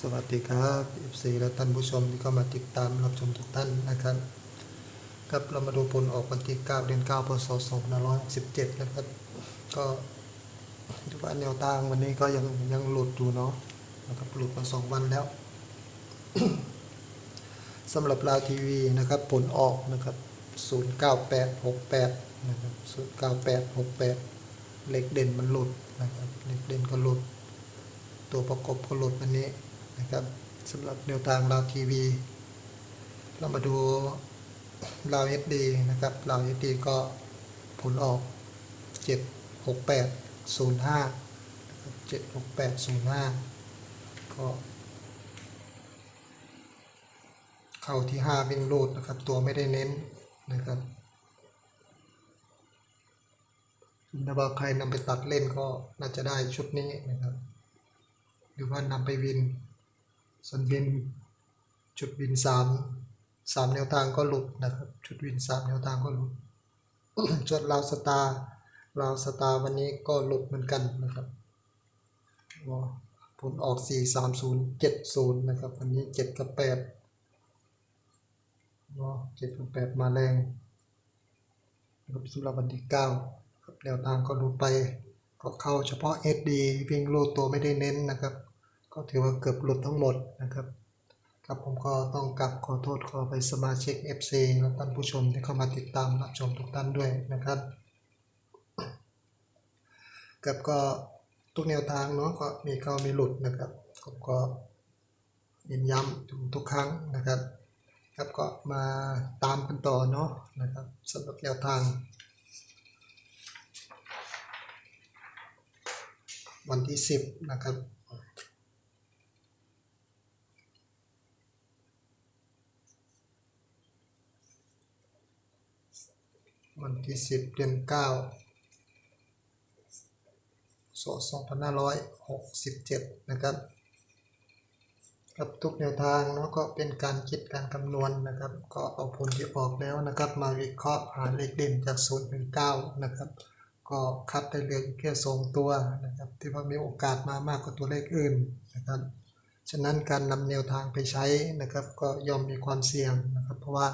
สวัสดีครับ FC และท่านผู้ชมที่เข้ามาติดตามรับชมทุกท่านนะครับครับเรามาดูผลออกวันที่ 9 เดือน 9 พศ 2567 นะครับ ก็ดูว่าแนวทางวันนี้ก็ยังยังหลุดอยู่เนาะนะครับหลุดมา 2 วันแล้วสำหรับลาวทีวีนะครับ ผลออกนะครับ 09868 นะครับ 09868 เลขเด่นมันหลุดนะครับ เลขเด่นก็หลุด ตัวประกบก็หลุดวันนี้ นะครับสำหรับแนวทางลาวทีวี เรามาดูลาวเอสดีนะครับลาวเอสดีก็ผลออก 76805 76805 ก็เข้าที่ 5 วิ่งรูดนะครับ ตัวไม่ได้เน้นนะครับถ้าว่าใครนำไปตัดเล่นก็น่าจะได้ชุดนี้นะครับ หรือว่านำไปวิน ส่วนวินจุดวินสามสามแนวทางก็หลุดนะครับ จุดวินสามแนวทางก็หลุดจุดลาวสตาร์ลาวสตาร์วันนี้ก็หลุดเหมือนกันนะครับผลออกสี่สามศูนย์เจ็ดศูนย์นะครับ วันนี้เจ็ดกับแปดว่าเจ็ดกับแปดมาแรงนะครับสำหรับวันที่เก้าครับแนวทางก็หลุดไป ก็เข้าเฉพาะ SD วิ่งรูดตัวไม่ได้เน้นนะครับ ก็ถือว่าเกือบหลุดทั้งหมดนะครับครับผมก็ต้องกลับขอโทษขอไปสมาชิก FC และท่านผู้ชมที่เข้ามาติดตามรับชมทุกท่านด้วยนะครับกับก็ทุกแนวทางเนาะก็มีเข้ามีหลุดนะครับผมก็เน้นย้ำทุกครั้งนะครับ ครับก็มาตามกันต่อเนาะนะครับสำหรับแนวทาง วันที่สิบนะครับ วัน ที่สิบเดือนเก้าสองพันห้าร้อยหกสิบเจ็ดนะครับครับทุกแนวทางเนาะก็เป็นการคิดการคำนวณนะครับ ก็เอาผลที่ออกแล้วนะครับ มาวิเคราะห์หาเลขเด่นจากศูนย์ถึงเก้านะครับ ก็คัดได้เหลือแค่สองตัวนะครับ ที่ว่ามีโอกาสมามากกว่าตัวเลขอื่นนะครับฉะนั้นการนำแนวทางไปใช้นะครับ ก็ย่อมมีความเสี่ยงนะครับ เพราะว่า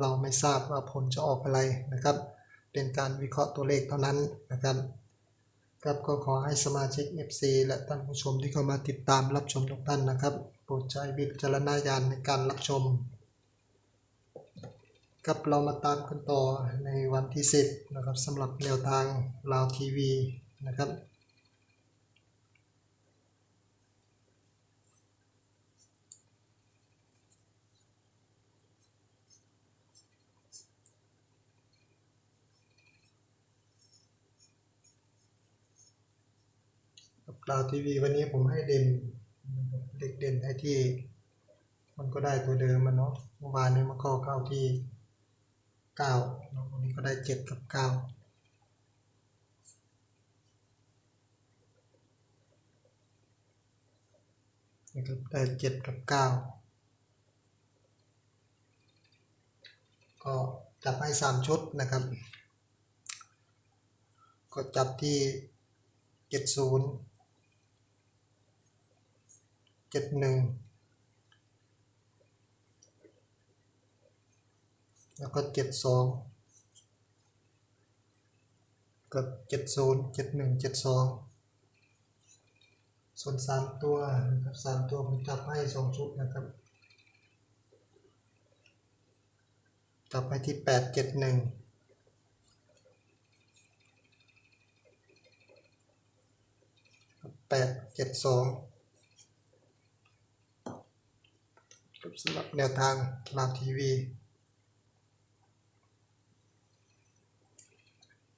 เราไม่ทราบว่าผลจะออกอะไรนะครับ เป็นการวิเคราะห์ตัวเลขเท่านั้นนะครับครับก็ขอให้สมาชิก FC และท่านผู้ชมที่เข้ามาติดตามรับชมทุกท่านนะครับ โปรดใช้วิจารณญาณในการรับชมครับเรามาตามกันต่อในวันที่ 10นะครับสำหรับแนวทางลาวทีวีนะครับ กับลาวทีวีวันนี้ผมให้เด่นเด็กเด่นให้ที่ มันก็ได้ตัวเดิมมันเนาะเมื่อวานนี้มันก็เข้าที่เก้าวันนี้ก็ได้เจ็ดกับเก้านะครับได้เจ็ดกับเก้าก็จับให้สามชุดนะครับ ก็จับที่เจ็ดศูนย์ เจ็ดหนึ่งแล้วก็เจ็ดสองกับเจ็ดศูนย์เจ็ดหนึ่งเจ็ดสองส่วนสามตัวนะครับสามตัวผมจับให้สองชุดนะครับจับให้ที่แปดเจ็ดหนึ่งแปดเจ็ดสอง ครับสำหรับแนวทางลาวทีวี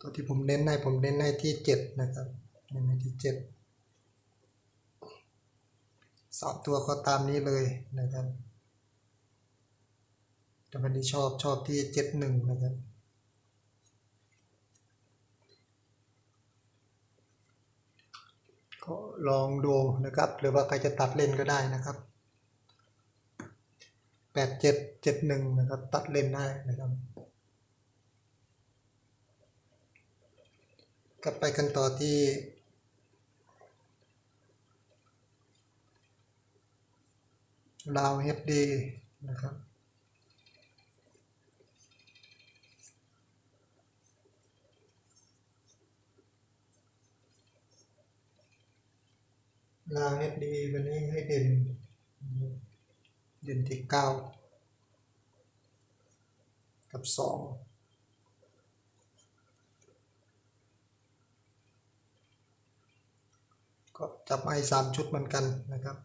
ตัวที่ผมเน้นให้ผมเน้นให้ที่เจ็ดนะครับเน้นให้ที่เจ็ดสามตัวก็ตามนี้เลยนะครับแต่วันนี้ชอบชอบที่เจ็ดหนึ่งนะครับก็ลองดูนะครับ หรือว่าใครจะตัดเล่นก็ได้นะครับ ดเจ็ดเจ็ดหนึ่งนะครับ ตัดเล่นได้นะครับ กลับไปกันต่อที่ลาวเฮดดีนะครับลาวเฮดดีวันนี้ให้เด่น เด่นที่เก้ากับสองก็จับไม้สามชุดเหมือนกันนะครับ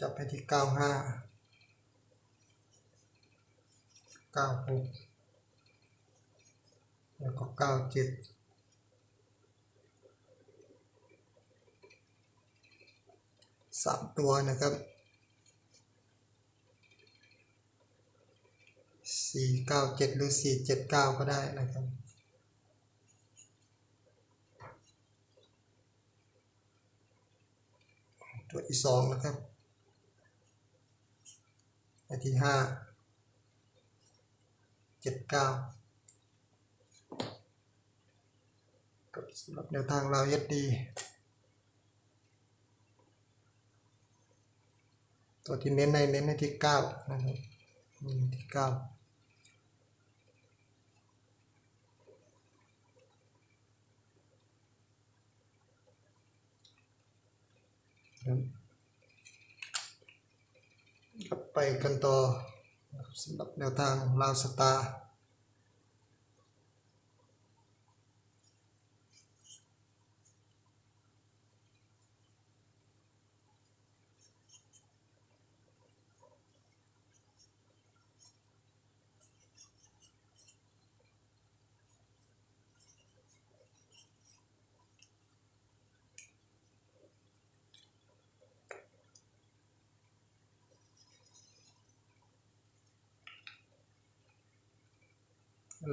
จับไปที่ 95 96 แล้วก็ 97 สามตัวนะครับสี่เก้าเจ็ดหรือสี่เจ็ดเก้าก็ได้นะครับตัวที่สองนะครับอันที่ห้าเจ็ดเก้าสำหรับแนวทางเราเอสดี ตัวที่เน้นในเน้นในที่เก้านะครับที่เก้าไปกันต่อสำหรับแนวทางลาวสตาร์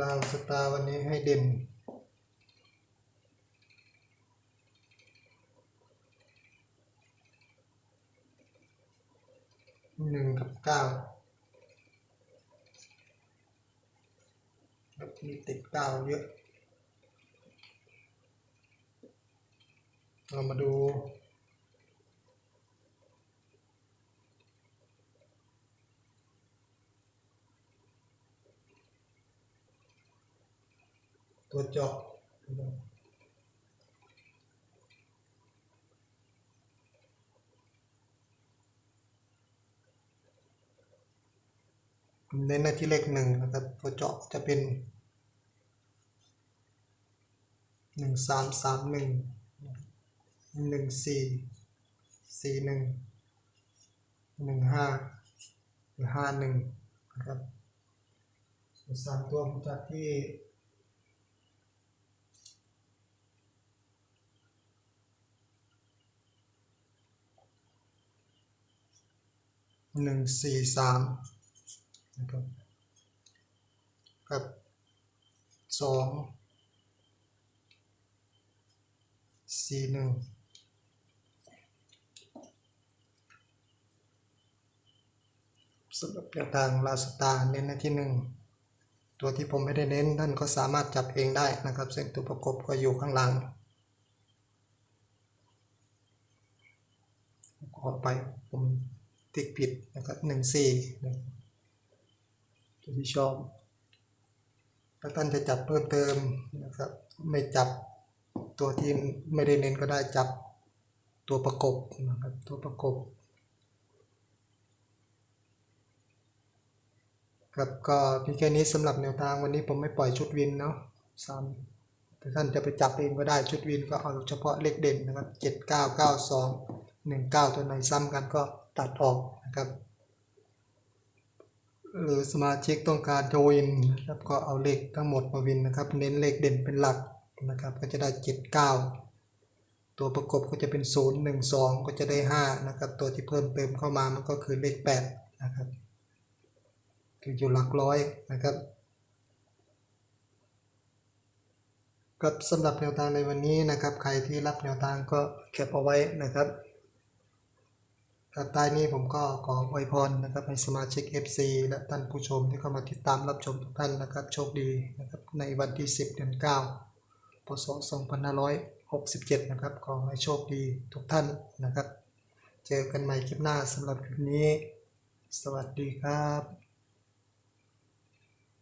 ลาวสตาร์วันนี้ให้เด่น หนึ่งกับเก้าครับมีติดเก้าเยอะ เรามาดู ตัวเจาะเน้นในที่เลขหนึ่งนะครับตัวเจาะจะเป็นหนึ่งสามสามหนึ่งหนึ่งสี่สี่หนึ่งหนึ่งห้าหรือห้าหนึ่งนะครับส่วนสามตัวจัดที่ หนึ่งสี่สามนะครับกับสองสี่หนึ่งสำหรับแนวทางลาสตาเน้นในที่หนึ่งตัวที่ผมไม่ได้เน้นท่านก็สามารถจับเองได้นะครับ ซึ่งตัวประกบก็อยู่ข้างหลังขอไป ติ๊กผิดนะครับหนึ่งสี่ตัวที่ชอบถ้าท่านจะจับเพิ่มเติมนะครับ ไม่จับตัวที่ไม่ได้เน้นก็ได้จับตัวประกบนะครับตัวประกบครับก็เพียงแค่นี้สำหรับแนวทางวันนี้ผมไม่ปล่อยชุดวินเนาะซ้ำแต่ท่านจะไปจับเองก็ได้ชุดวินก็เอาเฉพาะเลขเด่นนะครับเจ็ดเก้าเก้าสองหนึ่งเก้าตัวไหนซ้ำกันก็ ตัดออกนะครับ หรือสมาชิกต้องการจะวินนะครับก็เอาเลขทั้งหมดมาวินนะครับ เน้นเลขเด่นเป็นหลักนะครับ ก็จะได้เจ็ดเก้าตัวประกบก็จะเป็นศูนย์หนึ่งสองก็จะได้ห้านะครับ ตัวที่เพิ่มเติมเข้ามามันก็คือเลขแปดนะครับคืออยู่หลักร้อยนะครับก็สำหรับแนวทางในวันนี้นะครับ ใครที่รับแนวทางก็เก็บเอาไว้นะครับ ครับใต้นี้ผมก็ขออวยพรนะครับให้สมาชิก FC และท่านผู้ชมที่เข้ามาติดตามรับชมทุกท่านนะครับโชคดีนะครับในวันที่ 10 เดือน9พศ67 นะครับขอให้โชคดีทุกท่านนะครับ เจอกันใหม่คลิปหน้าสำหรับคลิปนี้ สวัสดีครับ